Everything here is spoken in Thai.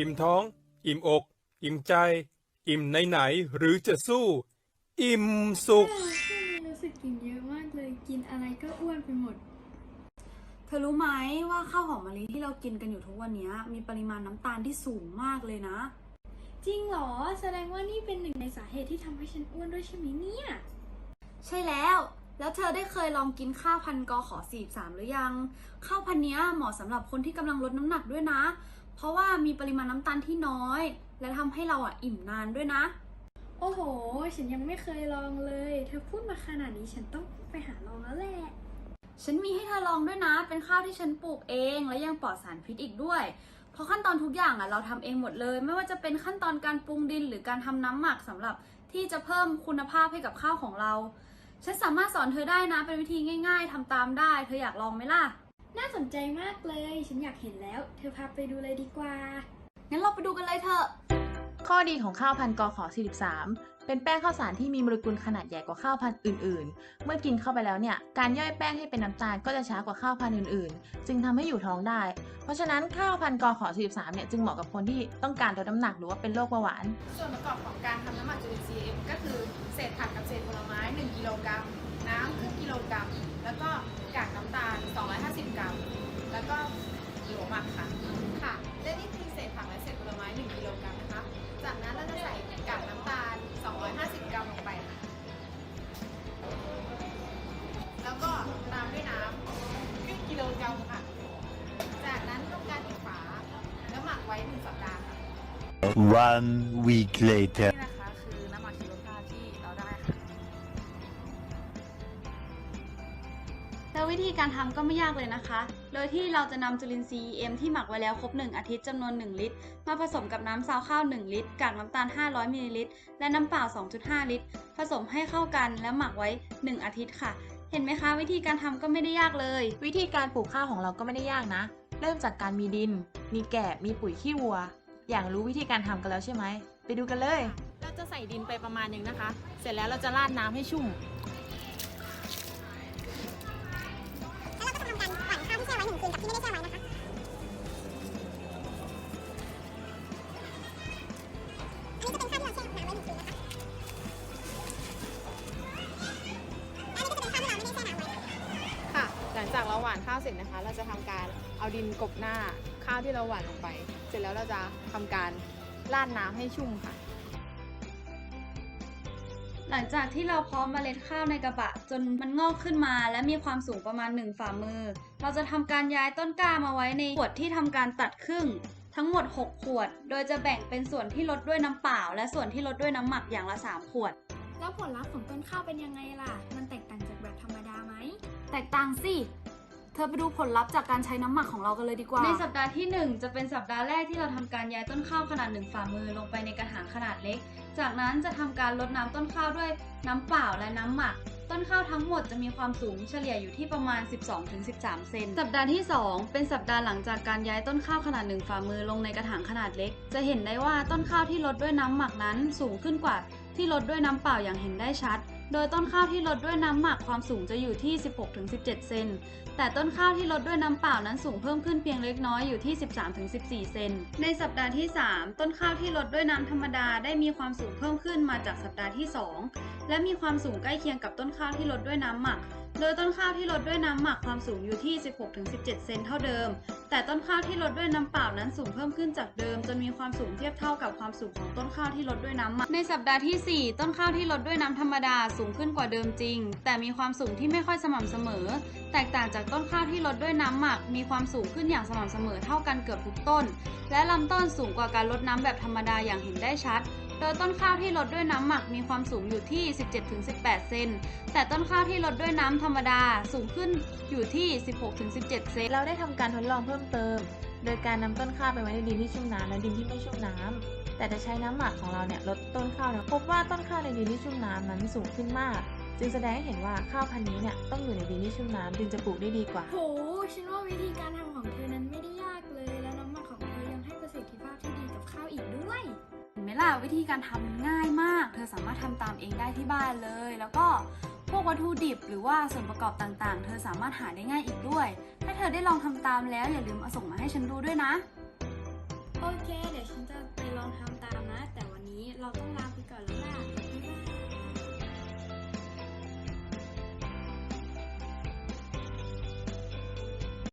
อิ่มท้อง อิ่มอก อิ่มใจ อิ่มไหนๆหรือจะสู้ อิ่มสุข ช่วงนี้รู้สึกกินเยอะมากเลย กินอะไรก็อ้วนไปหมด เธอรู้ไหมว่าข้าวหอมมะลิที่เรากินกันอยู่ทุกวันนี้มีปริมาณน้ำตาลที่สูงมากเลยนะ จริงเหรอ แสดงว่านี่เป็นหนึ่งในสาเหตุที่ทำให้ฉันอ้วนด้วยใช่ไหมเนี่ย ใช่แล้ว แล้วเธอได้เคยลองกินข้าวพันกอขอ43หรือยัง ข้าวพันเนี้ยเหมาะสำหรับคนที่กำลังลดน้ำหนักด้วยนะ เพราะว่ามีปริมาณน้ำตาลที่น้อย และทำให้เราอะอิ่มนานด้วยนะ โอ้โห ฉันยังไม่เคยลองเลย เธอพูดมาขนาดนี้ฉันต้องไปหาลองแล้วแหละ ฉันมีให้เธอลองด้วยนะ เป็นข้าวที่ฉันปลูกเอง และยังปลอดสารพิษอีกด้วย เพราะขั้นตอนทุกอย่างอะเราทำเองหมดเลย ไม่ว่าจะเป็นขั้นตอนการปรุงดินหรือการทำน้ำหมักสำหรับที่จะเพิ่มคุณภาพให้กับข้าวของเรา ฉันสามารถสอนเธอได้นะ เป็นวิธีง่าย ๆทำตามได้ เธออยากลองไหมล่ะ น่าสนใจมากเลย ฉันอยากเห็นแล้ว เธอพาไปดูเลยดีกว่า งั้นเราไปดูกันเลยเถอะ ข้อดีของข้าวพันธุ์กอขอ 43 เป็นแป้งข้าวสารที่มีโมเลกุลขนาดใหญ่กว่าข้าวพันธุ์อื่น ๆ เมื่อกินเข้าไปแล้วเนี่ย การย่อยแป้งให้เป็นน้ำตาลก็จะช้ากว่าข้าวพันธุ์อื่น ๆ จึงทำให้อยู่ท้องได้ เพราะฉะนั้นข้าวพันธุ์กอขอ 43 เนี่ยจึงเหมาะกับคนที่ต้องการลดน้ำหนักหรือว่าเป็นโรคเบาหวาน ส่วนประกอบของการทำน้ำหมักจุลินทรีย์ M ก็คือเศษผักกับเศษผลไม้ 1 กิโลกรัม น้ำครึ่งกิโลกรัม แล้วก็กากน้ำตาล หลวหมักค่ะ ค่ะ และนี่คือเศษผักและเศษผลไม้ 1กิโลกรัมนะคะ จากนั้นเราจะใส่กากน้ำตาล 250 กรัมลงไปค่ะ แล้วก็ตามด้วยน้ำครึ่งกิโลกรัมค่ะ จากนั้นทำการปิดฝาแล้วหมักไว้1สัปดาห์ค่ะ One week later. นี่นะคะ ธีการทำก็ไม่ยากเลยนะคะ โดยที่เราจะนำจุลินทรีย์ EM ที่หมักไว้แล้วครบ 1 อาทิตย์จำนวน 1 ลิตร มาผสมกับน้ำซาวข้าว 1 ลิตร กากน้ำตาล 500มิลลิลิตร และน้ำเปล่า 2.5 ลิตร ผสมให้เข้ากันแล้วหมักไว้ 1 อาทิตย์ค่ะ เห็นไหมคะ วิธีการทำก็ไม่ได้ยากเลย วิธีการปลูกข้าวของเราก็ไม่ได้ยากนะ เริ่มจากการมีดิน มีแกบมีปุ๋ยขี้วัว อยากรู้วิธีการทำกันแล้วใช่ไหม ไปดูกันเลย เราจะใส่ดินไปประมาณหนึ่งนะคะ เสร็จแล้วเราจะราดน้ำให้ชุ่มากเราหว่านข้าวเสร็จนะคะ เราจะทำการเอาดินกลบหน้าข้าวที่เราหว่านลงไป เสร็จแล้วเราจะทำการราดน้ำให้ชุ่มค่ะ หลังจากที่เราเพาะเมล็ดข้าวในกระบะ จนมันงอกขึ้นมา และมีความสูงประมาณ 1 ฝ่ามือ เราจะทำการย้ายต้นกล้ามาไว้ในขวดที่ทำการตัดครึ่งทั้งหมด 6 ขวด โดยจะแบ่งเป็นส่วนที่ลดด้วยน้ำเปล่า และส่วนที่ลดด้วยน้ำหมักอย่างละ 3 ขวด แล้วผลลัพธ์ของต้นข้าวเป็นยังไงล่ะ มันแตกต่างจากแบบธรรมดาไหม แตกต่างสิเธอไปดูผลลัพธ์จากการใช้น้ำหมักของเรากันเลยดีกว่า ในสัปดาห์ที่ 1 จะเป็นสัปดาห์แรกที่เราทำการย้ายต้นข้าวขนาด1ฝ่ามือลงไปในกระถางขนาดเล็ก จากนั้นจะทำการลดน้ำต้นข้าวด้วยน้ำเปล่าและน้ำหมัก ต้นข้าวทั้งหมดจะมีความสูงเฉลี่ยอยู่ที่ประมาณ 12-13 เซน สัปดาห์ที่ 2 เป็นสัปดาห์หลังจากการย้ายต้นข้าวขนาด1ฝ่ามือลงในกระถางขนาดเล็ก จะเห็นได้ว่าต้นข้าวที่ลดด้วยน้ำหมักนั้นสูงขึ้นกว่าที่ลดด้วยน้ำเปล่าอย่างเห็นได้ชัด โดยต้นข้าวที่ลดด้วยน้ำหมักความสูงจะอยู่ที่ 16-17 เซน แต่ต้นข้าวที่ลดด้วยน้ำเปล่านั้นสูงเพิ่มขึ้นเพียงเล็กน้อยอยู่ที่ 13-14 เซน ในสัปดาห์ที่ 3 ต้นข้าวที่ลดด้วยน้ำธรรมดาได้มีความสูงเพิ่มขึ้นมาจากสัปดาห์ที่ 2 และมีความสูงใกล้เคียงกับต้นข้าวที่ลดด้วยน้ำหมัก โดยต้นข้าวที่ลดด้วยน้ำหมักความสูงอยู่ที่ 16-17 เซนเท่าเดิม แต่ต้นข้าวที่ลดด้วยน้ำเปล่านั้นสูงเพิ่มขึ้นจากเดิม จนมีความสูงเทียบเท่ากับความสูงของต้นข้าวที่ลดด้วยน้ำหมักในสัปดาห์ที่ 4 ต้นข้าวที่ลดด้วยน้ำธรรมดาสูงขึ้นกว่าเดิมจริง แต่มีความสูงที่ไม่ค่อยสม่ำเสมอ แตกต่างจากต้นข้าวที่ลดด้วยน้ำหมัก มีความสูงขึ้นอย่างสม่ำเสมอเท่ากันเกือบทุกต้น และลำต้นสูงกว่าการลดน้ำแบบธรรมดาอย่างเห็นได้ชัด โดยต้นข้าวที่ลดด้วยน้ำหมักมีความสูงอยู่ที่ 17-18 เซน แต่ต้นข้าวที่ลดด้วยน้ำธรรมดาสูงขึ้นอยู่ที่ 16-17 เซน เราได้ทำการทดลองเพิ่มเติม โดยการนำต้นข้าวไปไว้ในดินที่ชุ่มน้ำและดินที่ไม่ชุ่มน้ำ แต่จะใช้น้ำหมักของเราเนี่ยลดต้นข้าวเนี่ยพบว่าต้นข้าวในดินที่ชุ่มน้ำนั้นสูงขึ้นมาก จึงแสดงให้เห็นว่าข้าวพันธุ์นี้เนี่ยต้องอยู่ในดินที่ชุ่มน้ำจึงจะปลูกได้ดีกว่าโหฉันว่าวิธีการทำของเธอ ล่ะวิธีการทำง่ายมาก เธอสามารถทำตามเองได้ที่บ้านเลย แล้วก็พวกวัตถุดิบหรือว่าส่วนประกอบต่างๆ เธอสามารถหาได้ง่ายอีกด้วย ถ้าเธอได้ลองทำตามแล้วอย่าลืมเอาส่งมาให้ฉันดูด้วยนะ โอเค เดี๋ยวฉันจะไปลองทำตามนะแต่